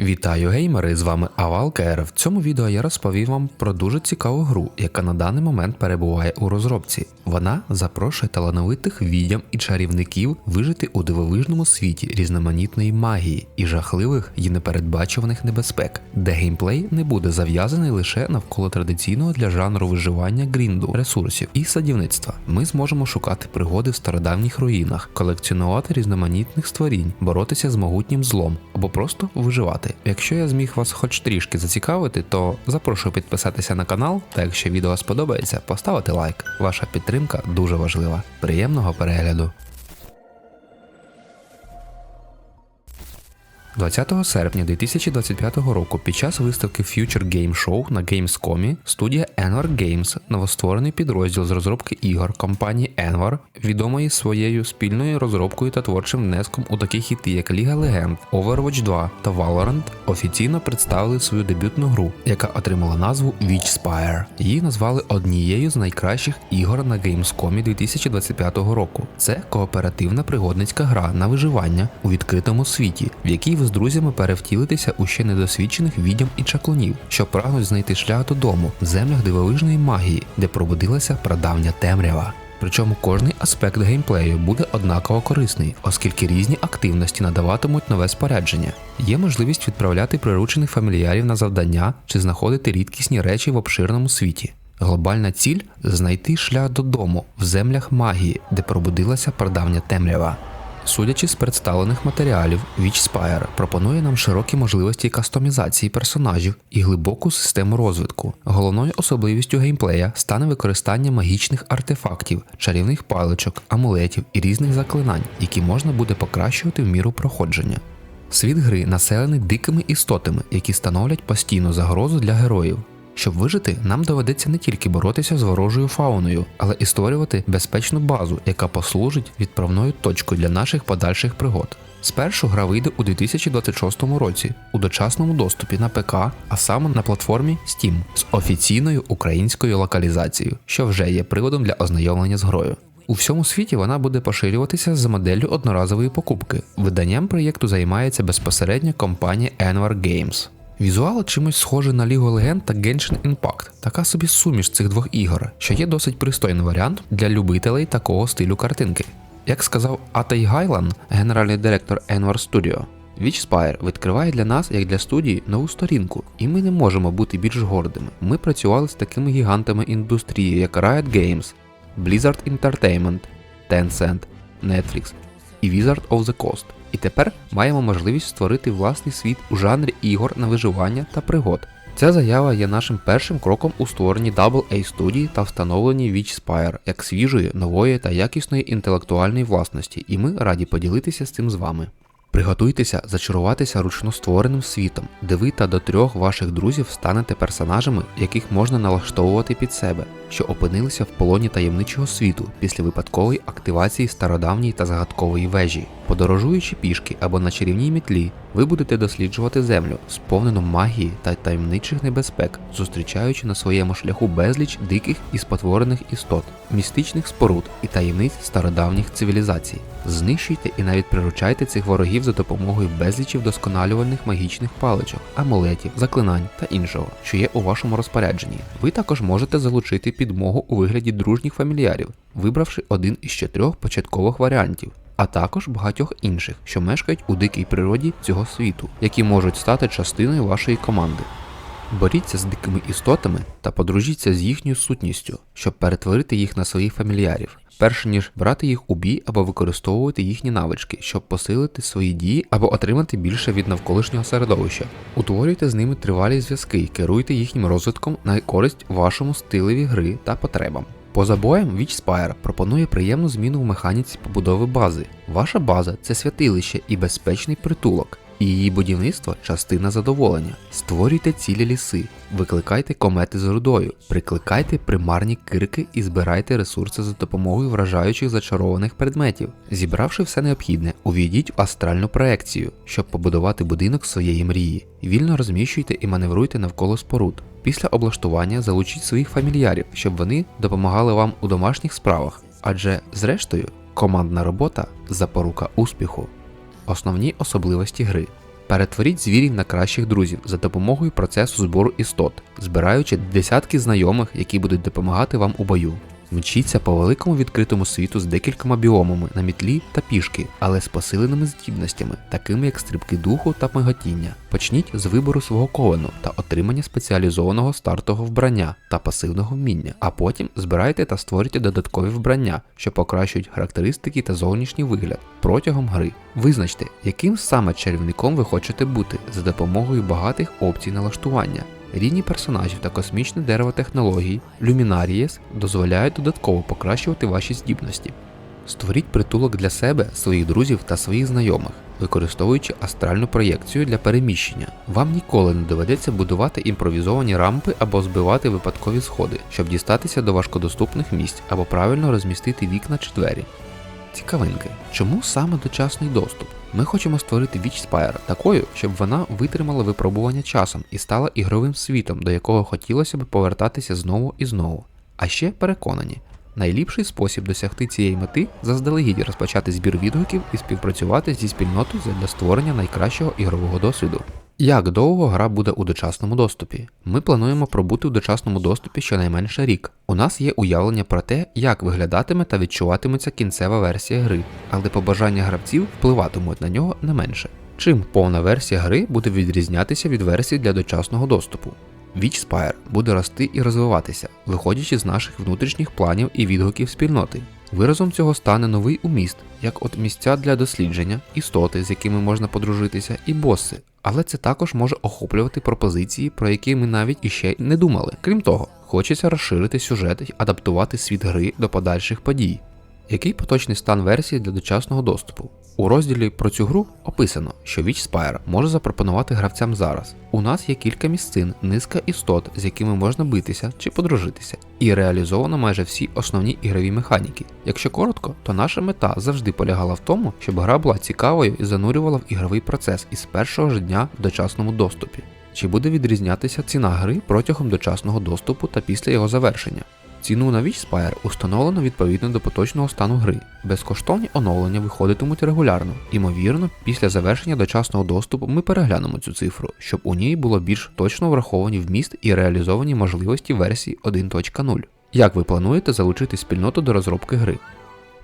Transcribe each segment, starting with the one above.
Вітаю геймери! З вами Авалкер. В цьому відео я розповім вам про дуже цікаву гру, яка на даний момент перебуває у розробці. Вона запрошує талановитих відьям і чарівників вижити у дивовижному світі різноманітної магії і жахливих і непередбачуваних небезпек, де геймплей не буде зав'язаний лише навколо традиційного для жанру виживання грінду, ресурсів і садівництва. Ми зможемо шукати пригоди в стародавніх руїнах, колекціонувати різноманітних створінь, боротися з могутнім злом або просто виживати. Якщо я зміг вас хоч трішки зацікавити, то запрошую підписатися на канал, та якщо відео сподобається, поставити лайк. Ваша підтримка дуже важлива. Приємного перегляду! 20 серпня 2025 року під час виставки Future Game Show на Gamescom студія Envar Games, новостворений підрозділ з розробки ігор компанії Envar, відомої своєю спільною розробкою та творчим внеском у такі хіти, як Ліга Легенд, Overwatch 2 та Valorant, офіційно представили свою дебютну гру, яка отримала назву Witchspire. Її назвали однією з найкращих ігор на Gamescom 2025 року. Це кооперативна пригодницька гра на виживання у відкритому світі, в якій ви з друзями перевтілитеся у ще недосвідчених відьям і чаклунів, що прагнуть знайти шлях додому в землях дивовижної магії, де пробудилася прадавня темрява. Причому кожний аспект геймплею буде однаково корисний, оскільки різні активності надаватимуть нове спорядження. Є можливість відправляти приручених фамільярів на завдання чи знаходити рідкісні речі в обширному світі. Глобальна ціль знайти шлях додому в землях магії, де пробудилася прадавня темрява. Судячи з представлених матеріалів, Witchspire пропонує нам широкі можливості кастомізації персонажів і глибоку систему розвитку. Головною особливістю геймплея стане використання магічних артефактів, чарівних паличок, амулетів і різних заклинань, які можна буде покращувати в міру проходження. Світ гри населений дикими істотами, які становлять постійну загрозу для героїв. Щоб вижити, нам доведеться не тільки боротися з ворожою фауною, але і створювати безпечну базу, яка послужить відправною точкою для наших подальших пригод. Спершу гра вийде у 2026 році у дочасному доступі на ПК, а саме на платформі Steam з офіційною українською локалізацією, що вже є приводом для ознайомлення з грою. У всьому світі вона буде поширюватися за моделлю одноразової покупки. Виданням проєкту займається безпосередньо компанія Envar Games. Візуал чимось схожий на Лігу Легенд та Genshin Impact, така собі суміш цих двох ігор, що є досить пристойний варіант для любителей такого стилю картинки. Як сказав Атай Гайлан, генеральний директор Envar Studio, Witchspire відкриває для нас, як для студії, нову сторінку, і ми не можемо бути більш гордими. Ми працювали з такими гігантами індустрії, як Riot Games, Blizzard Entertainment, Tencent, Netflix і Wizard of the Coast. І тепер маємо можливість створити власний світ у жанрі ігор на виживання та пригод. Ця заява є нашим першим кроком у створенні AA студії та встановленні Witchspire як свіжої, нової та якісної інтелектуальної власності, і ми раді поділитися з цим з вами. Приготуйтеся зачаруватися ручно створеним світом, де ви та до трьох ваших друзів станете персонажами, яких можна налаштовувати під себе, що опинилися в полоні таємничого світу після випадкової активації стародавньої та загадкової вежі. Подорожуючи пішки або на чарівній мітлі, ви будете досліджувати землю, сповнену магії та таємничих небезпек, зустрічаючи на своєму шляху безліч диких і спотворених істот, містичних споруд і таємниць стародавніх цивілізацій. Знищуйте і навіть приручайте цих ворогів за допомогою безлічі вдосконалювальних магічних паличок, амулетів, заклинань та іншого, що є у вашому розпорядженні. Ви також можете залучити підмогу у вигляді дружніх фамільярів, вибравши один із чотирьох початкових варіантів а також багатьох інших, що мешкають у дикій природі цього світу, які можуть стати частиною вашої команди. Боріться з дикими істотами та подружіться з їхньою сутністю, щоб перетворити їх на своїх фамільярів, перш ніж брати їх у бій або використовувати їхні навички, щоб посилити свої дії або отримати більше від навколишнього середовища. Утворюйте з ними тривалі зв'язки і керуйте їхнім розвитком на користь вашому стилеві гри та потребам. Поза боєм Witchspire пропонує приємну зміну в механіці побудови бази. Ваша база це святилище і безпечний притулок, і її будівництво частина задоволення. Створюйте цілі ліси, викликайте комети з рудою, прикликайте примарні кирки і збирайте ресурси за допомогою вражаючих зачарованих предметів. Зібравши все необхідне, увійдіть в астральну проекцію, щоб побудувати будинок своєї мрії. Вільно розміщуйте і маневруйте навколо споруд. Після облаштування залучіть своїх фамільярів, щоб вони допомагали вам у домашніх справах, адже, зрештою, командна робота запорука успіху. Основні особливості гри. Перетворіть звірів на кращих друзів за допомогою процесу збору істот, збираючи десятки знайомих, які будуть допомагати вам у бою. Мчіться по великому відкритому світу з декількома біомами на мітлі та пішки, але з посиленими здібностями, такими як стрибки духу та миготіння. Почніть з вибору свого ковену та отримання спеціалізованого стартового вбрання та пасивного вміння, а потім збирайте та створюйте додаткові вбрання, що покращують характеристики та зовнішній вигляд протягом гри. Визначте, яким саме чарівником ви хочете бути за допомогою багатих опцій налаштування. Рідні персонажів та космічне дерево технологій Luminaries дозволяють додатково покращувати ваші здібності. Створіть притулок для себе, своїх друзів та своїх знайомих, використовуючи астральну проєкцію для переміщення. Вам ніколи не доведеться будувати імпровізовані рампи або збивати випадкові сходи, щоб дістатися до важкодоступних місць або правильно розмістити вікна чи двері. Цікавинки, чому саме дочасний доступ? Ми хочемо створити Witchspire такою, щоб вона витримала випробування часом і стала ігровим світом, до якого хотілося б повертатися знову і знову. А ще переконані, найліпший спосіб досягти цієї мети заздалегідь розпочати збір відгуків і співпрацювати зі спільнотою для створення найкращого ігрового досвіду. Як довго гра буде у дочасному доступі? Ми плануємо пробути у дочасному доступі щонайменше рік. У нас є уявлення про те, як виглядатиме та відчуватиметься кінцева версія гри, але побажання гравців впливатимуть на нього не менше. Чим повна версія гри буде відрізнятися від версії для дочасного доступу? Witchspire буде рости і розвиватися, виходячи з наших внутрішніх планів і відгуків спільноти. Виразом цього стане новий уміст, як от місця для дослідження, істоти, з якими можна подружитися, і боси. Але це також може охоплювати пропозиції, про які ми навіть іще не думали. Крім того, хочеться розширити сюжет і адаптувати світ гри до подальших подій. Який поточний стан версії для дочасного доступу? У розділі про цю гру описано, що Witchspire може запропонувати гравцям зараз. У нас є кілька місцин, низка істот, з якими можна битися чи подружитися, і реалізовано майже всі основні ігрові механіки. Якщо коротко, то наша мета завжди полягала в тому, щоб гра була цікавою і занурювала в ігровий процес із першого ж дня в дочасному доступі. Чи буде відрізнятися ціна гри протягом дочасного доступу та після його завершення? Ціну на Witchspire установлено відповідно до поточного стану гри. Безкоштовні оновлення виходитимуть регулярно. Імовірно, після завершення дочасного доступу ми переглянемо цю цифру, щоб у ній було більш точно враховані вміст і реалізовані можливості версії 1.0. Як ви плануєте залучити спільноту до розробки гри?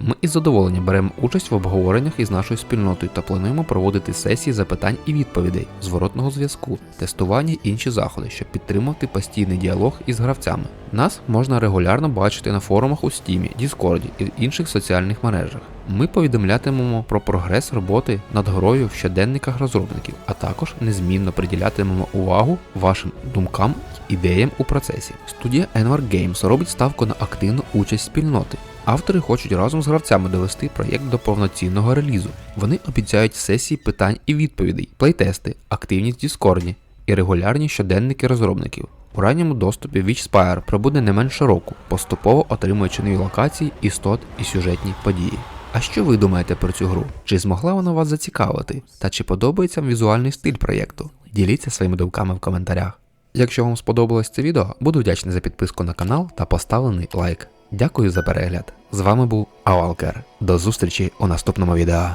Ми із задоволенням беремо участь в обговореннях із нашою спільнотою та плануємо проводити сесії запитань і відповідей, зворотного зв'язку, тестування і інші заходи, щоб підтримувати постійний діалог із гравцями. Нас можна регулярно бачити на форумах у Steam, Discord і інших соціальних мережах. Ми повідомлятимемо про прогрес роботи над грою в щоденниках розробників, а також незмінно приділятимемо увагу вашим думкам і ідеям у процесі. Студія Envar Games робить ставку на активну участь спільноти. Автори хочуть разом з гравцями довести проєкт до повноцінного релізу. Вони обіцяють сесії питань і відповідей, плейтести, активність Діскорді і регулярні щоденники розробників. У ранньому доступі Witchspire пробуде не менше року, поступово отримуючи нові локації, істот і сюжетні події. А що ви думаєте про цю гру? Чи змогла вона вас зацікавити? Та чи подобається візуальний стиль проєкту? Діліться своїми думками в коментарях. Якщо вам сподобалось це відео, буду вдячний за підписку на канал та поставлений лайк. Дякую за перегляд. З вами був Авалкер. До зустрічі у наступному відео.